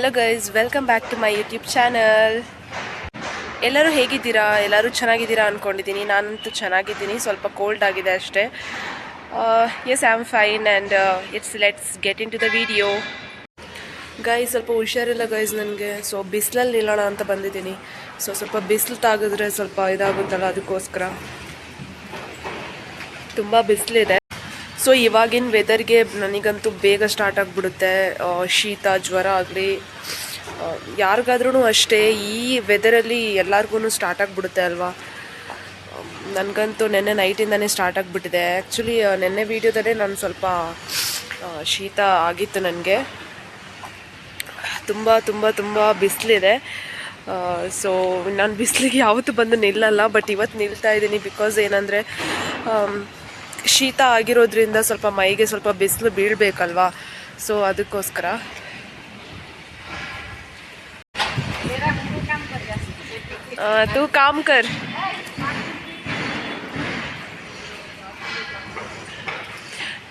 Hello guys welcome back to my YouTube channel ಎಲ್ಲರೂ ಹೇಗಿದ್ದೀರಾ? ಎಲ್ಲರೂ ಚೆನ್ನಾಗಿದ್ದೀರಾ ಅಂದ್ಕೊಂಡಿದ್ದೀನಿ ನಾನಂತೂ ಚೆನ್ನಾಗಿದ್ದೀನಿ. ಸ್ವಲ್ಪ ಕೋಲ್ಡ್ ಆಗಿದೆ ಅಷ್ಟೇ. Yes I am fine and it's let's get into the video guys ಸ್ವಲ್ಪ ಹುಷಾರಿಲ್ಲ ಗೈಸ್ ನನಗೆ. ಸೊ ಬಿಸಿಲಲ್ಲಿ ನಿಲ್ಲೋಣ ಅಂತ ಬಂದಿದ್ದೀನಿ. ಸೊ ಸ್ವಲ್ಪ ಬಿಸಿಲು ತಾಗಿದ್ರೆ ಸ್ವಲ್ಪ ಇದಾಗುತ್ತಲ್ಲ ಅದಕ್ಕೋಸ್ಕರ. ತುಂಬ ಬಿಸಿಲಿದೆ. ಸೊ ಇವಾಗಿನ ವೆದರ್ಗೆ ನನಗಂತೂ ಬೇಗ ಸ್ಟಾರ್ಟ್ ಆಗಿಬಿಡುತ್ತೆ. ಶೀತ, ಜ್ವರ ಆಗಲಿ ಯಾರಿಗಾದ್ರೂ ಅಷ್ಟೇ ಈ ವೆದರಲ್ಲಿ ಎಲ್ಲರಿಗೂ ಸ್ಟಾರ್ಟ್ ಆಗಿಬಿಡುತ್ತೆ ಅಲ್ವಾ? ನನಗಂತೂ ನೆನ್ನೆ ನೈಟಿಂದನೇ ಸ್ಟಾರ್ಟ್ ಆಗಿಬಿಟ್ಟಿದೆ. ಆ್ಯಕ್ಚುಲಿ ನೆನ್ನೆ ವೀಡಿಯೋದಲ್ಲೇ ನಾನು ಸ್ವಲ್ಪ ಶೀತ ಆಗಿತ್ತು ನನಗೆ. ತುಂಬ ತುಂಬ ತುಂಬ ಬಿಸಿಲಿದೆ. ಸೊ ನಾನು ಬಿಸಿಲಿಗೆ ಯಾವತ್ತೂ ಬಂದು ನಿಲ್ಲಲ್ಲ ಬಟ್ ಇವತ್ತು ನಿಲ್ತಾ ಇದ್ದೀನಿ ಬಿಕಾಸ್ ಏನಂದರೆ ಶೀತ ಆಗಿರೋದ್ರಿಂದ ಸ್ವಲ್ಪ ಮೈಗೆ ಸ್ವಲ್ಪ ಬಿಸಿಲು ಬೀಳಬೇಕಲ್ವಾ ಸೊ ಅದಕ್ಕೋಸ್ಕರ ಆ, ತೂ ಕಾಮ್ ಕರ್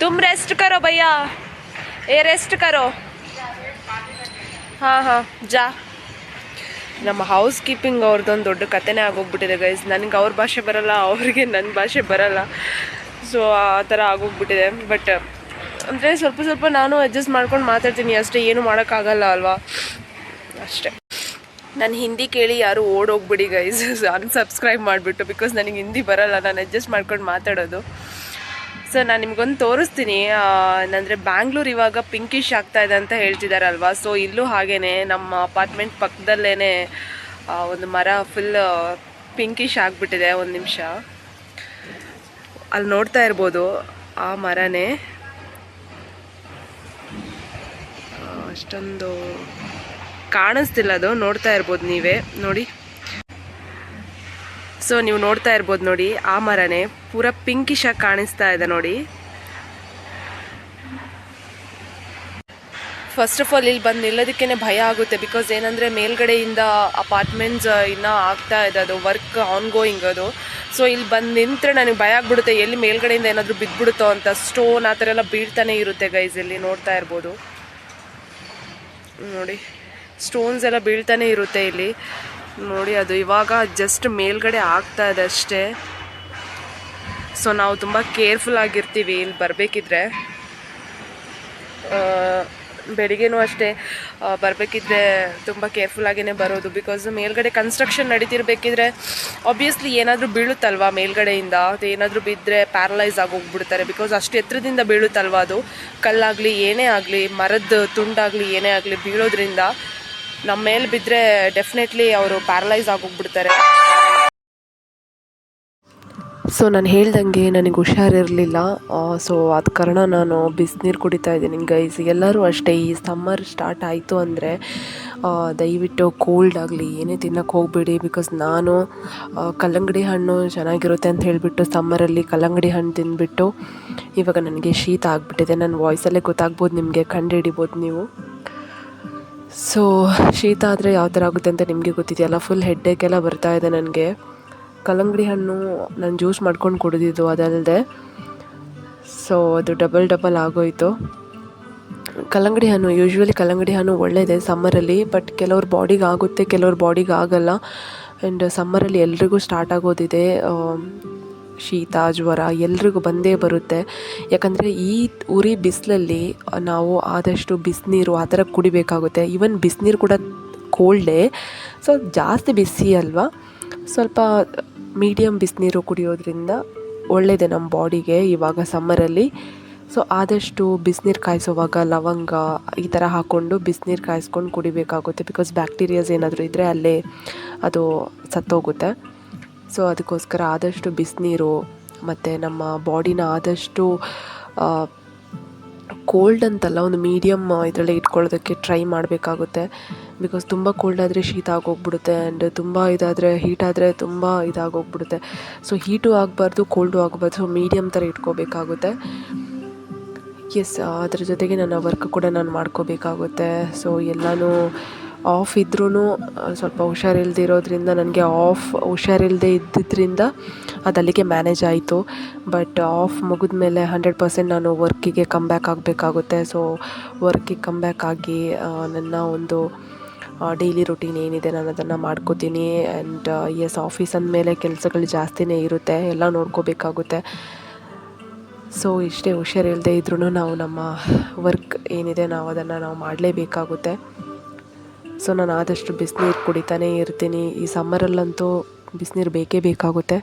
तुम रेस्ट करो भैया ए रेस्ट करो ಹಾಂ ಹಾಂ ಜಾ ನಮ್ಮ ಹೌಸ್ ಕೀಪಿಂಗ್ ಅವ್ರದ್ದೊಂದು ದೊಡ್ಡ ಕತೆನೇ ಆಗೋಗ್ಬಿಟ್ಟಿದೆ ಗೈಸ್ ನನಗೆ ಅವ್ರ ಭಾಷೆ ಬರಲ್ಲ ಅವ್ರಿಗೆ ನನ್ನ ಭಾಷೆ ಬರಲ್ಲ ಸೊ ಆ ಥರ ಆಗೋಗ್ಬಿಟ್ಟಿದೆ. ಬಟ್ ಅಂದರೆ ಸ್ವಲ್ಪ ಸ್ವಲ್ಪ ನಾನು ಅಡ್ಜಸ್ಟ್ ಮಾಡ್ಕೊಂಡು ಮಾತಾಡ್ತೀನಿ. ಅಷ್ಟೇ, ಏನು ಮಾಡೋಕ್ಕಾಗಲ್ಲ ಅಲ್ವಾ? ಅಷ್ಟೇ. ನಾನು ಹಿಂದಿ ಕೇಳಿ ಯಾರು ಓಡೋಗ್ಬಿಡಿ ಗೈಸ್ ಅನ್ಸಬ್ಸ್ಕ್ರೈಬ್ ಮಾಡಿಬಿಟ್ಟು ಬಿಕಾಸ್ ನನಗೆ ಹಿಂದಿ ಬರಲ್ಲ. ನಾನು ಅಡ್ಜಸ್ಟ್ ಮಾಡ್ಕೊಂಡು ಮಾತಾಡೋದು. ಸೊ ನಾನು ನಿಮ್ಗೊಂದು ತೋರಿಸ್ತೀನಿ. ಅಂದರೆ ಬ್ಯಾಂಗ್ಳೂರು ಇವಾಗ ಪಿಂಕಿಶ್ ಆಗ್ತಾ ಇದೆ ಅಂತ ಹೇಳ್ತಿದಾರಲ್ವಾ? ಸೊ ಇಲ್ಲೂ ಹಾಗೇ ನಮ್ಮ ಅಪಾರ್ಟ್ಮೆಂಟ್ ಪಕ್ಕದಲ್ಲೇ ಒಂದು ಮರ ಫುಲ್ ಪಿಂಕಿಶ್ ಆಗಿಬಿಟ್ಟಿದೆ. ಒಂದು ನಿಮಿಷ. ಅಲ್ಲಿ ನೋಡ್ತಾ ಇರ್ಬೋದು ಆ ಮರನೇ. ಅಷ್ಟೊಂದು ಕಾಣಿಸ್ತಿಲ್ಲ ಅದು, ನೋಡ್ತಾ ಇರ್ಬೋದು ನೀವೇ, ನೋಡಿ. ಸೊ ನೀವು ನೋಡ್ತಾ ಇರ್ಬೋದು ನೋಡಿ, ಆ ಮರನೇ ಪೂರ ಪಿಂಕಿಶ್ ಆಗಿ ಕಾಣಿಸ್ತಾ ಇದೆ ನೋಡಿ. ಫಸ್ಟ್ ಆಫ್ ಆಲ್ ಇಲ್ಲಿ ಬಂದು ನಿಲ್ಲೋದಕ್ಕೇ ಭಯ ಆಗುತ್ತೆ ಬಿಕಾಸ್ ಏನಂದರೆ ಮೇಲ್ಗಡೆಯಿಂದ ಅಪಾರ್ಟ್ಮೆಂಟ್ಸ್ ಇನ್ನೂ ಆಗ್ತಾ ಇದೆ ಅದು ವರ್ಕ್ ಆನ್ ಗೋಯಿಂಗ್ ಅದು. ಸೊ ಇಲ್ಲಿ ಬಂದು ನಿಂತರೆ ನನಗೆ ಭಯ ಆಗ್ಬಿಡುತ್ತೆ. ಎಲ್ಲಿ ಮೇಲ್ಗಡೆಯಿಂದ ಏನಾದರೂ ಬಿದ್ದುಬಿಡುತ್ತೋ ಅಂತ. ಸ್ಟೋನ್ ಆ ಥರ ಎಲ್ಲ ಬೀಳ್ತಾನೆ ಇರುತ್ತೆ ಗೈಸ್ ಇಲ್ಲಿ ನೋಡ್ತಾ ಇರ್ಬೋದು. ನೋಡಿ ಸ್ಟೋನ್ಸ್ ಎಲ್ಲ ಬೀಳ್ತಾನೆ ಇರುತ್ತೆ ಇಲ್ಲಿ. ನೋಡಿ, ಅದು ಇವಾಗ ಜಸ್ಟ್ ಮೇಲ್ಗಡೆ ಆಗ್ತಾ ಇದೆ ಅಷ್ಟೇ. ಸೊ ನಾವು ತುಂಬ ಕೇರ್ಫುಲ್ ಆಗಿರ್ತೀವಿ ಇಲ್ಲಿ ಬರಬೇಕಿದ್ರೆ. ಬೆಳಿಗ್ಗೆನೂ ಅಷ್ಟೇ ಬರಬೇಕಿದ್ರೆ ತುಂಬ ಕೇರ್ಫುಲ್ ಆಗಿನೇ ಬರೋದು. ಬಿಕಾಸ್ ಮೇಲ್ಗಡೆ ಕನ್ಸ್ಟ್ರಕ್ಷನ್ ನಡೀತಿರ್ಬೇಕಿದ್ರೆ ಆಬ್ವಿಯಸ್ಲಿ ಏನಾದರೂ ಬೀಳುತ್ತಲ್ವಾ ಮೇಲ್ಗಡೆಯಿಂದ? ಅದು ಏನಾದರೂ ಬಿದ್ದರೆ ಪ್ಯಾರಲೈಸ್ ಆಗೋಗ್ಬಿಡ್ತಾರೆ. ಬಿಕಾಸ್ ಅಷ್ಟು ಎತ್ತರದಿಂದ ಬೀಳುತ್ತಲ್ವಾ ಅದು? ಕಲ್ಲಾಗಲಿ, ಏನೇ ಆಗಲಿ, ಮರದ ತುಂಡಾಗಲಿ, ಏನೇ ಆಗಲಿ ಬೀಳೋದ್ರಿಂದ ನಮ್ಮ ಮೇಲೆ ಬಿದ್ದರೆ ಡೆಫಿನೆಟ್ಲಿ ಅವರು ಪ್ಯಾರಲೈಸ್ ಆಗೋಗ್ಬಿಡ್ತಾರೆ. ಸೊ ನಾನು ಹೇಳ್ದಂಗೆ ನನಗೆ ಹುಷಾರಿರಲಿಲ್ಲ. ಸೊ ಆದ ಕಾರಣ ನಾನು ಬಿಸಿನೀರು ಕುಡಿತಾ ಇದ್ದೀನಿ. ಗೈಸ್ ಎಲ್ಲರೂ ಅಷ್ಟೇ ಈ ಸಮ್ಮರ್ ಸ್ಟಾರ್ಟ್ ಆಯಿತು ಅಂದರೆ ದಯವಿಟ್ಟು ಕೋಲ್ಡ್ ಆಗಲಿ, ಏನೇ ತಿನ್ನಕ್ಕೆ ಹೋಗಬೇಡಿ. ಬಿಕಾಸ್ ನಾನು ಕಲ್ಲಂಗಡಿ ಹಣ್ಣು ಚೆನ್ನಾಗಿರುತ್ತೆ ಅಂತ ಹೇಳಿಬಿಟ್ಟು ಸಮ್ಮರಲ್ಲಿ ಕಲ್ಲಂಗಡಿ ಹಣ್ಣು ತಿಂದುಬಿಟ್ಟು, ಇವಾಗ ನನಗೆ ಶೀತ ಆಗಿಬಿಟ್ಟಿದೆ. ನನ್ನ ವಾಯ್ಸಲ್ಲೇ ಗೊತ್ತಾಗ್ಬೋದು, ನಿಮಗೆ ಕಂಡು ಹಿಡಿಬೋದು ನೀವು. ಸೊ ಶೀತ ಆದರೆ ಯಾವ ಥರ ಆಗುತ್ತೆ ಅಂತ ನಿಮಗೆ ಗೊತ್ತಿದೆಯಲ್ಲ? ಫುಲ್ ಹೆಡ್ಡೇಕೆಲ್ಲ ಬರ್ತಾ ಇದೆ ನನಗೆ. ಕಲ್ಲಂಗಡಿ ಹಣ್ಣು ನಾನು ಜ್ಯೂಸ್ ಮಾಡ್ಕೊಂಡು ಕುಡಿದಿದ್ದು ಅದಲ್ಲದೆ. ಸೊ ಅದು ಡಬಲ್ ಡಬಲ್ ಆಗೋಯಿತು. ಕಲ್ಲಂಗಡಿ ಹಣ್ಣು ಯೂಶ್ವಲಿ ಕಲ್ಲಂಗಡಿ ಹಣ್ಣು ಒಳ್ಳೆಯದೆ ಸಮ್ಮರಲ್ಲಿ ಬಟ್ ಕೆಲವ್ರ ಬಾಡಿಗೆ ಆಗುತ್ತೆ, ಕೆಲವ್ರ ಬಾಡಿಗೆ ಆಗಲ್ಲ. ಆ್ಯಂಡ್ ಸಮ್ಮರಲ್ಲಿ ಎಲ್ರಿಗೂ ಸ್ಟಾರ್ಟ್ ಆಗೋದಿದೆ ಶೀತ, ಜ್ವರ ಎಲ್ರಿಗೂ ಬಂದೇ ಬರುತ್ತೆ. ಯಾಕಂದರೆ ಈ ಉರಿ ಬಿಸಿಲಲ್ಲಿ ನಾವು ಆದಷ್ಟು ಬಿಸಿನೀರು ಆ ಥರ ಕುಡಿಬೇಕಾಗುತ್ತೆ. ಈವನ್ ಬಿಸಿನೀರು ಕೂಡ ಕೋಲ್ಡೇ ಸೊ ಜಾಸ್ತಿ ಬಿಸಿ ಅಲ್ವಾ? ಸ್ವಲ್ಪ ಮೀಡಿಯಮ್ ಬಿಸಿನೀರು ಕುಡಿಯೋದ್ರಿಂದ ಒಳ್ಳೆಯದೆ ನಮ್ಮ ಬಾಡಿಗೆ ಇವಾಗ ಸಮ್ಮರಲ್ಲಿ ಸೊ ಆದಷ್ಟು ಬಿಸಿನೀರು ಕಾಯಿಸೋವಾಗ ಲವಂಗ ಈ ಥರ ಹಾಕ್ಕೊಂಡು ಬಿಸಿನೀರು ಕಾಯಿಸ್ಕೊಂಡು ಕುಡಿಬೇಕಾಗುತ್ತೆ ಬಿಕಾಸ್ ಬ್ಯಾಕ್ಟೀರಿಯಾಸ್ ಏನಾದರೂ ಇದ್ದರೆ ಅಲ್ಲೇ ಅದು ಸತ್ತೋಗುತ್ತೆ. ಸೊ ಅದಕ್ಕೋಸ್ಕರ ಆದಷ್ಟು ಬಿಸಿನೀರು ಮತ್ತು ನಮ್ಮ ಬಾಡಿನ ಆದಷ್ಟು ಕೋಲ್ಡ್ ಅಂತಲ್ಲ, ಒಂದು ಮೀಡಿಯಮ್ ಇದರಲ್ಲಿ ಇಟ್ಕೊಳ್ಳೋದಕ್ಕೆ ಟ್ರೈ ಮಾಡಬೇಕಾಗುತ್ತೆ. ಬಿಕಾಸ್ ತುಂಬ ಕೋಲ್ಡ್ ಆದರೆ ಶೀತ ಆಗೋಗ್ಬಿಡುತ್ತೆ ಆ್ಯಂಡ್ ತುಂಬ ಇದಾದರೆ ಹೀಟ್ ಆದರೆ ತುಂಬ ಇದಾಗೋಗ್ಬಿಡುತ್ತೆ. ಸೊ ಹೀಟು ಆಗಬಾರ್ದು ಕೋಲ್ಡು ಆಗಬಾರ್ದು. ಸೊ ಮೀಡಿಯಮ್ ಥರ ಇಟ್ಕೋಬೇಕಾಗುತ್ತೆ. ಎಸ್ ಅದ್ರ ಜೊತೆಗೆ ನನ್ನ ವರ್ಕ್ ಕೂಡ ನಾನು ಮಾಡ್ಕೋಬೇಕಾಗುತ್ತೆ. ಸೊ ಎಲ್ಲನೂ ಆಫ್ ಇದ್ರೂ ಸ್ವಲ್ಪ ಹುಷಾರಿಲ್ಲದೆ ಇರೋದ್ರಿಂದ, ನನಗೆ ಆಫ್ ಹುಷಾರಿಲ್ಲದೆ ಇದ್ದಿದ್ದರಿಂದ ಅದು ಅಲ್ಲಿಗೆ ಮ್ಯಾನೇಜ್ ಆಯಿತು. ಬಟ್ ಆಫ್ ಮುಗಿದ ಮೇಲೆ ಹಂಡ್ರೆಡ್ ಪರ್ಸೆಂಟ್ ನಾನು ವರ್ಕಿಗೆ ಕಮ್ ಬ್ಯಾಕ್ ಆಗಬೇಕಾಗುತ್ತೆ. ಸೊ ವರ್ಕಿಗೆ ಕಮ್ ಬ್ಯಾಕ್ ಆಗಿ ನನ್ನ ಒಂದು ಡೈಲಿ ರೊಟೀನ್ ಏನಿದೆ ನಾನು ಅದನ್ನು ಮಾಡ್ಕೋತೀನಿ ಆ್ಯಂಡ್ ಎಸ್ ಆಫೀಸ್ ಅಂದಮೇಲೆ ಕೆಲಸಗಳು ಜಾಸ್ತಿನೇ ಇರುತ್ತೆ, ಎಲ್ಲ ನೋಡ್ಕೋಬೇಕಾಗುತ್ತೆ. ಸೊ ಇಷ್ಟೇ ಹುಷಾರಿಲ್ಲದೆ ಇದ್ರೂ ನಾವು ನಮ್ಮ ವರ್ಕ್ ಏನಿದೆ ನಾವು ಅದನ್ನು ನಾವು ಮಾಡಲೇಬೇಕಾಗುತ್ತೆ. ಸೊ ನಾನು ಆದಷ್ಟು ಬಿಸಿನೀರು ಕುಡಿತಾನೇ ಇರ್ತೀನಿ. ಈ ಸಮ್ಮರಲ್ಲಂತೂ ಬಿಸಿನೀರು ಬೇಕೇ ಬೇಕಾಗುತ್ತೆ.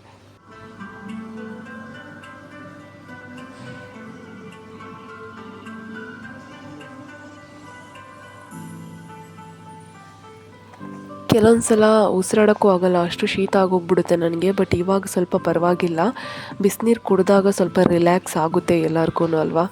ಕೆಲವೊಂದು ಸಲ ಉಸಿರಾಡೋಕ್ಕೂ ಆಗಲ್ಲ, ಅಷ್ಟು ಶೀತ ಆಗೋಗ್ಬಿಡುತ್ತೆ ನನಗೆ ಬಟ್ ಇವಾಗ ಸ್ವಲ್ಪ ಪರವಾಗಿಲ್ಲ. ಬಿಸಿನೀರು ಕುಡಿದಾಗ ಸ್ವಲ್ಪ ರಿಲ್ಯಾಕ್ಸ್ ಆಗುತ್ತೆ ಎಲ್ಲರಿಗೂ ಅಲ್ವಾ?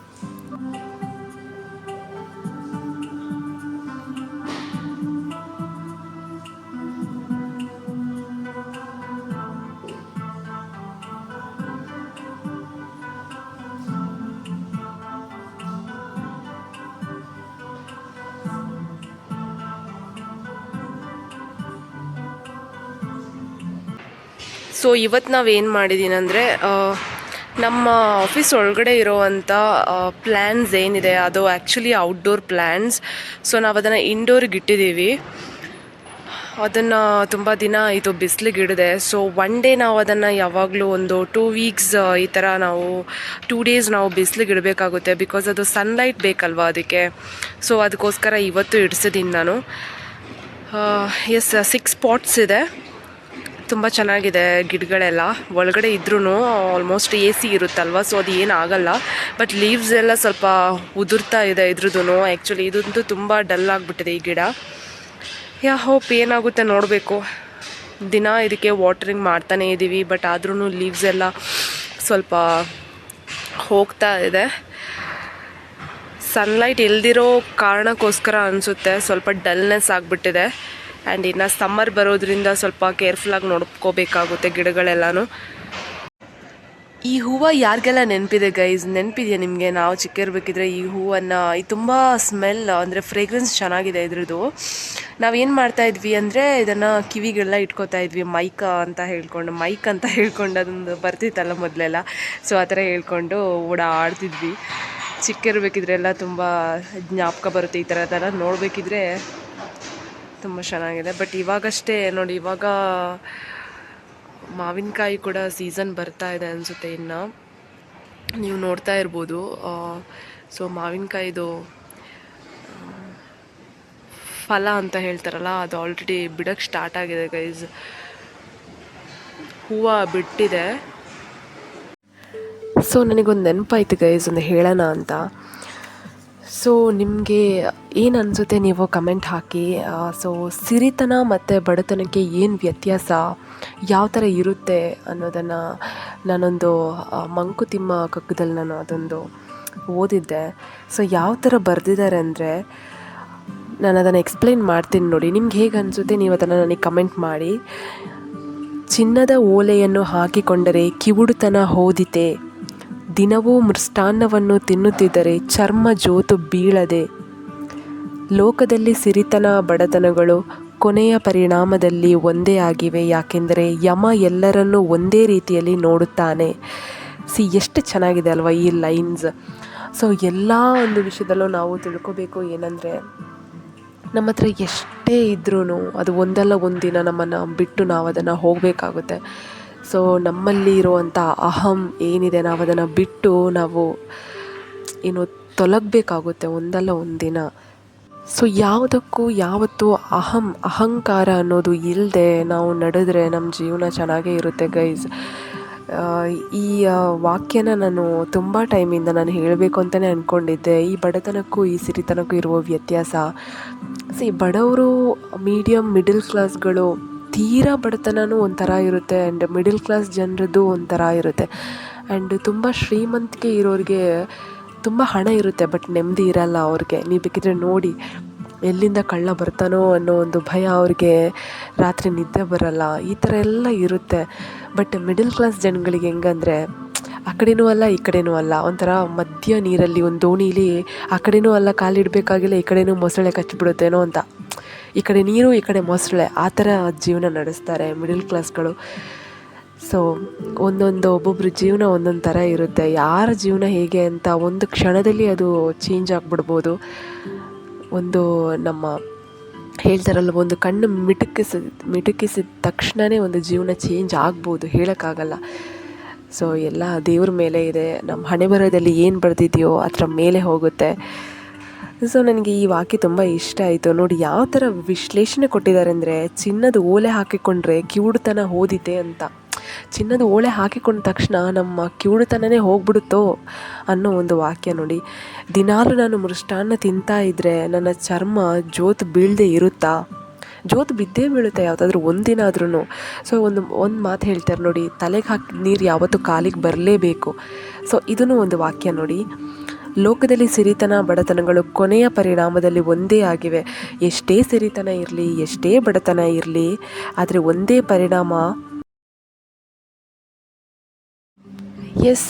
ಸೊ ಇವತ್ತು ನಾವೇನು ಮಾಡಿದ್ದೀನಿ ಅಂದರೆ ನಮ್ಮ ಆಫೀಸ್ ಒಳಗಡೆ ಇರೋವಂಥ ಪ್ಲ್ಯಾನ್ಸ್ ಏನಿದೆ, ಅದು ಆ್ಯಕ್ಚುಲಿ ಔಟ್ಡೋರ್ ಪ್ಲ್ಯಾನ್ಸ್ ಸೊ ನಾವು ಅದನ್ನು ಇಂಡೋರ್ಗೆ ಇಟ್ಟಿದ್ದೀವಿ ಅದನ್ನು ತುಂಬ ದಿನ ಇದು ಬಿಸಿಲಿಗೆ ಇಡಿದೆ. ಸೊ ಒನ್ ಡೇ ನಾವು ಅದನ್ನು ಯಾವಾಗಲೂ ಒಂದು ಟೂ ವೀಕ್ಸ್ ಈ ಥರ ನಾವು ಟೂ ಡೇಸ್ ನಾವು ಬಿಸಿಲಿಗೆ ಇಡಬೇಕಾಗುತ್ತೆ. ಬಿಕಾಸ್ ಅದು ಸನ್ಲೈಟ್ ಬೇಕಲ್ವಾ ಅದಕ್ಕೆ. ಸೊ ಅದಕ್ಕೋಸ್ಕರ ಇವತ್ತು ಇಡಿಸಿದ್ದೀನಿ ನಾನು. ಎಸ್ ಸಿಕ್ಸ್ ಪಾಟ್ಸ್ ಇದೆ. ತುಂಬ ಚೆನ್ನಾಗಿದೆ ಗಿಡಗಳೆಲ್ಲ. ಒಳಗಡೆ ಇದ್ರೂ ಆಲ್ಮೋಸ್ಟ್ ಎ ಸಿ ಇರುತ್ತಲ್ವ ಸೊ ಅದು ಏನು ಆಗಲ್ಲ. ಬಟ್ ಲೀವ್ಸ್ ಎಲ್ಲ ಸ್ವಲ್ಪ ಉದುರ್ತಾ ಇದೆ ಇದ್ರದ್ದು ಆ್ಯಕ್ಚುಲಿ ಇದಂತೂ ತುಂಬ ಡಲ್ ಆಗಿಬಿಟ್ಟಿದೆ ಈ ಗಿಡ. ಯಾ ಹೋಪ್ ಏನಾಗುತ್ತೆ ನೋಡಬೇಕು. ದಿನ ಇದಕ್ಕೆ ವಾಟ್ರಿಂಗ್ ಮಾಡ್ತಾನೇ ಇದ್ದೀವಿ ಬಟ್ ಆದ್ರೂ ಲೀವ್ಸ್ ಎಲ್ಲ ಸ್ವಲ್ಪ ಹೋಗ್ತಾ ಇದೆ. ಸನ್ಲೈಟ್ ಇಲ್ದಿರೋ ಕಾರಣಕ್ಕೋಸ್ಕರ ಅನಿಸುತ್ತೆ, ಸ್ವಲ್ಪ ಡಲ್ನೆಸ್ ಆಗಿಬಿಟ್ಟಿದೆ. ಆ್ಯಂಡ್ ಇನ್ನು ಸಮ್ಮರ್ ಬರೋದ್ರಿಂದ ಸ್ವಲ್ಪ ಕೇರ್ಫುಲ್ಲಾಗಿ ನೋಡ್ಕೋಬೇಕಾಗುತ್ತೆ ಗಿಡಗಳೆಲ್ಲನೂ. ಈ ಹೂವು ಯಾರಿಗೆಲ್ಲ ನೆನಪಿದೆ ಗೈಸ್ ನೆನಪಿದೆಯಾ ನಿಮಗೆ? ನಾವು ಚಿಕ್ಕಿರ್ಬೇಕಿದ್ರೆ ಈ ಹೂವನ್ನು, ಈ ತುಂಬ ಸ್ಮೆಲ್ ಅಂದರೆ ಫ್ರೇಗ್ರೆನ್ಸ್ ಚೆನ್ನಾಗಿದೆ ಇದ್ರದ್ದು. ನಾವೇನು ಮಾಡ್ತಾ ಇದ್ವಿ ಅಂದರೆ ಇದನ್ನು ಕಿವಿಗೆಲ್ಲ ಇಟ್ಕೋತಾ ಇದ್ವಿ. ಮೈಕ ಅಂತ ಹೇಳ್ಕೊಂಡು, ಮೈಕ್ ಅಂತ ಹೇಳ್ಕೊಂಡು ಅದೊಂದು ಬರ್ತಿತ್ತಲ್ಲ ಮೊದಲೆಲ್ಲ. ಸೊ ಆ ಥರ ಹೇಳ್ಕೊಂಡು ಓಡಾಡ್ತಿದ್ವಿ. ಚಿಕ್ಕ ಇರಬೇಕಿದ್ರೆಲ್ಲ ತುಂಬ ಜ್ಞಾಪಕ ಬರುತ್ತೆ ಈ ಥರದೆಲ್ಲ ನೋಡಬೇಕಿದ್ರೆ ತುಂಬ ಚೆನ್ನಾಗಿದೆ. ಬಟ್ ಇವಾಗಷ್ಟೇ ನೋಡಿ, ಇವಾಗ ಮಾವಿನಕಾಯಿ ಕೂಡ ಸೀಸನ್ ಬರ್ತಾ ಇದೆ ಅನಿಸುತ್ತೆ ಇನ್ನು. ನೀವು ನೋಡ್ತಾ ಇರ್ಬೋದು. ಸೊ ಮಾವಿನಕಾಯಿದು ಫಲ ಅಂತ ಹೇಳ್ತಾರಲ್ಲ, ಅದು ಆಲ್ರೆಡಿ ಬಿಡೋಕ್ಕೆ ಸ್ಟಾರ್ಟ್ ಆಗಿದೆ ಗೈಸ್ ಹೂವು ಬಿಟ್ಟಿದೆ. ಸೊ ನನಗೊಂದು ನೆನಪಾಯ್ತು ಗೈಸ್ ಒಂದು ಹೇಳೋಣ ಅಂತ. ಸೊ ನಿಮಗೆ ಏನು ಅನಿಸುತ್ತೆ ನೀವು ಕಮೆಂಟ್ ಹಾಕಿ? ಸೊ ಸಿರಿತನ ಮತ್ತು ಬಡತನಕ್ಕೆ ಏನು ವ್ಯತ್ಯಾಸ? ಯಾವ ಥರ ಇರುತ್ತೆ ಅನ್ನೋದನ್ನು ನಾನೊಂದು ಮಂಕುತಿಮ್ಮ ಕಗ್ಗದಲ್ಲಿ ನಾನು ಅದೊಂದು ಓದಿದ್ದೆ. ಸೊ ಯಾವ ಥರ ಬರೆದಿದ್ದಾರೆ ಅಂದರೆ, ನಾನು ಅದನ್ನು ಎಕ್ಸ್ಪ್ಲೈನ್ ಮಾಡ್ತೀನಿ ನೋಡಿ. ನಿಮ್ಗೆ ಹೇಗೆ ಅನಿಸುತ್ತೆ ನೀವು ಅದನ್ನು ನನಗೆ ಕಮೆಂಟ್ ಮಾಡಿ. ಚಿನ್ನದ ಓಲೆಯನ್ನು ಹಾಕಿಕೊಂಡರೆ ಕಿವುಡುತನ ಹೋದಿತೆ. ದಿನವೂ ಮೃಷ್ಟಾನ್ನವನ್ನು ತಿನ್ನುತ್ತಿದ್ದರೆ ಚರ್ಮ ಜೋತು ಬೀಳದೆ. ಲೋಕದಲ್ಲಿ ಸಿರಿತನ ಬಡತನಗಳು ಕೊನೆಯ ಪರಿಣಾಮದಲ್ಲಿ ಒಂದೇ ಆಗಿವೆ, ಯಾಕೆಂದರೆ ಯಮ ಎಲ್ಲರನ್ನೂ ಒಂದೇ ರೀತಿಯಲ್ಲಿ ನೋಡುತ್ತಾನೆ. ಸಿ, ಎಷ್ಟು ಚೆನ್ನಾಗಿದೆ ಅಲ್ವಾ ಈ ಲೈನ್ಸ್. ಸೊ, ಎಲ್ಲ ಒಂದು ವಿಷಯದಲ್ಲೂ ನಾವು ತಿಳ್ಕೊಬೇಕು ಏನಂದರೆ, ನಮ್ಮ ಹತ್ರ ಎಷ್ಟೇ ಇದ್ರೂ ಅದು ಒಂದಲ್ಲ ಒಂದಿನ ನಮ್ಮನ್ನು ಬಿಟ್ಟು ನಾವು ಅದನ್ನು ಹೋಗಬೇಕಾಗುತ್ತೆ. ಸೊ ನಮ್ಮಲ್ಲಿ ಇರುವಂಥ ಅಹಂ ಏನಿದೆ ನಾವು ಅದನ್ನು ಬಿಟ್ಟು ನಾವು ಏನು ತೊಲಗಬೇಕಾಗುತ್ತೆ ಒಂದಲ್ಲ ಒಂದಿನ. ಸೊ ಯಾವುದಕ್ಕೂ ಯಾವತ್ತೂ ಅಹಂ, ಅಹಂಕಾರ ಅನ್ನೋದು ಇಲ್ಲದೆ ನಾವು ನಡೆದ್ರೆ ನಮ್ಮ ಜೀವನ ಚೆನ್ನಾಗೇ ಇರುತ್ತೆ ಗೈಸ್ ಈ ವಾಕ್ಯನ ನಾನು ತುಂಬ ಟೈಮಿಂದ ನಾನು ಹೇಳಬೇಕು ಅಂತಲೇ ಅಂದ್ಕೊಂಡಿದ್ದೆ ಈ ಬಡತನಕ್ಕೂ, ಈ ಸಿರಿತನಕ್ಕೂ ಇರುವ ವ್ಯತ್ಯಾಸ. ಸಿ ಬಡವರು ಮೀಡಿಯಮ್ ಮಿಡಲ್ ಕ್ಲಾಸ್ಗಳು ತೀರಾ ಬಡತನವೂ ಒಂಥರ ಇರುತ್ತೆ ಆ್ಯಂಡ್ ಮಿಡಲ್ ಕ್ಲಾಸ್ ಜನರದ್ದು ಒಂಥರ ಇರುತ್ತೆ. ಆ್ಯಂಡ್ ತುಂಬ ಶ್ರೀಮಂತಿಕೆ ಇರೋರಿಗೆ ತುಂಬ ಹಣ ಇರುತ್ತೆ ಬಟ್ ನೆಮ್ಮದಿ ಇರಲ್ಲ ಅವ್ರಿಗೆ. ನೀವು ಬೇಕಿದ್ರೆ ನೋಡಿ ಎಲ್ಲಿಂದ ಕಳ್ಳ ಬರ್ತಾನೋ ಅನ್ನೋ ಒಂದು ಭಯ ಅವ್ರಿಗೆ ರಾತ್ರಿ ನಿದ್ದೆ ಬರಲ್ಲ, ಈ ಥರ ಎಲ್ಲ ಇರುತ್ತೆ. ಬಟ್ ಮಿಡಲ್ ಕ್ಲಾಸ್ ಜನಗಳಿಗೆ ಹೆಂಗಂದರೆ ಆ ಕಡೆನೂ ಅಲ್ಲ, ಈ ಕಡೆನೂ ಅಲ್ಲ. ಒಂಥರ ಮಧ್ಯ ನೀರಲ್ಲಿ, ಒಂದು ದೋಣಿಲಿ ಆ ಕಡೆನೂ ಅಲ್ಲ ಕಾಲಿಡಬೇಕಾಗಿಲ್ಲ ಈ ಕಡೆನೂ ಮೊಸಳೆ ಕಚ್ಚಿಬಿಡುತ್ತೇನೋ ಅಂತ. ಈ ಕಡೆ ನೀರು, ಈ ಕಡೆ ಮೊಸಳೆ, ಆ ಥರ ಜೀವನ ನಡೆಸ್ತಾರೆ ಮಿಡಲ್ ಕ್ಲಾಸ್ಗಳು ಸೊ ಒಂದೊಂದು ಒಬ್ಬೊಬ್ರ ಜೀವನ ಒಂದೊಂದು ಥರ ಇರುತ್ತೆ. ಯಾರ ಜೀವನ ಹೇಗೆ ಅಂತ ಒಂದು ಕ್ಷಣದಲ್ಲಿ ಅದು ಚೇಂಜ್ ಆಗಿಬಿಡ್ಬೋದು. ಒಂದು ನಮ್ಮ ಹೇಳ್ತಾರಲ್ಲ, ಒಂದು ಕಣ್ಣು ಮಿಟುಕಿಸ, ಮಿಟುಕಿಸಿದ ತಕ್ಷಣವೇ ಒಂದು ಜೀವನ ಚೇಂಜ್ ಆಗ್ಬೋದು ಹೇಳೋಕ್ಕಾಗಲ್ಲ. ಸೊ ಎಲ್ಲ ದೇವ್ರ ಮೇಲೆ ಇದೆ. ನಮ್ಮ ಹಣೆ ಬರೋದಲ್ಲಿ ಏನು ಬರೆದಿದೆಯೋ ಅದರ ಮೇಲೆ ಹೋಗುತ್ತೆ. ಸೊ ನನಗೆ ಈ ವಾಕ್ಯ ತುಂಬ ಇಷ್ಟ ಆಯಿತು. ನೋಡಿ, ಯಾವ ಥರ ವಿಶ್ಲೇಷಣೆ ಕೊಟ್ಟಿದ್ದಾರೆ ಅಂದರೆ, ಚಿನ್ನದ ಓಲೆ ಹಾಕಿಕೊಂಡ್ರೆ ಕಿವುಡುತನ ಓದಿದೆ ಅಂತ. ಚಿನ್ನದ ಓಲೆ ಹಾಕಿಕೊಂಡ ತಕ್ಷಣ ನಮ್ಮ ಕಿವುಡುತನನೇ ಹೋಗ್ಬಿಡುತ್ತೋ ಅನ್ನೋ ಒಂದು ವಾಕ್ಯ ನೋಡಿ. ದಿನಾಲು ನಾನು ಮೃಷ್ಟಾನ್ನ ತಿಂತಾ ಇದ್ದರೆ ನನ್ನ ಚರ್ಮ ಜೋತು ಬೀಳದೆ ಇರುತ್ತಾ? ಜೋತು ಬಿದ್ದೇ ಬೀಳುತ್ತೆ ಯಾವುದಾದ್ರೂ ಒಂದಿನ ಆದ್ರೂ ಸೊ ಒಂದು ಒಂದು ಮಾತು ಹೇಳ್ತಾರೆ ನೋಡಿ, ತಲೆಗೆ ಹಾಕಿ ನೀರು ಯಾವತ್ತೂ ಕಾಲಿಗೆ ಬರಲೇಬೇಕು. ಸೊ ಇದೂ ಒಂದು ವಾಕ್ಯ ನೋಡಿ. ಲೋಕದಲ್ಲಿ ಸಿರಿತನ, ಬಡತನಗಳು ಕೊನೆಯ ಪರಿಣಾಮದಲ್ಲಿ ಒಂದೇ ಆಗಿವೆ. ಎಷ್ಟೇ ಸಿರಿತನ ಇರಲಿ, ಎಷ್ಟೇ ಬಡತನ ಇರಲಿ, ಆದರೆ ಒಂದೇ ಪರಿಣಾಮ ಎಸ್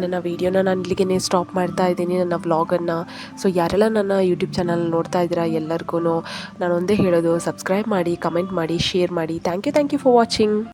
ನನ್ನ ವೀಡಿಯೋನ ನಾನು ಇಲ್ಲಿಗೆ ಸ್ಟಾಪ್ ಮಾಡ್ತಾ ಇದ್ದೀನಿ, ನನ್ನ ವ್ಲಾಗನ್ನು ಸೊ ಯಾರೆಲ್ಲ ನನ್ನ ಯೂಟ್ಯೂಬ್ ಚಾನಲ್ ನೋಡ್ತಾ ಇದ್ದೀರಾ ಎಲ್ಲರಿಗೂ ನಾನು ಒಂದೇ ಹೇಳೋದು ಸಬ್ಸ್ಕ್ರೈಬ್ ಮಾಡಿ ಕಮೆಂಟ್ ಮಾಡಿ ಶೇರ್ ಮಾಡಿ. Thank you thank you for watching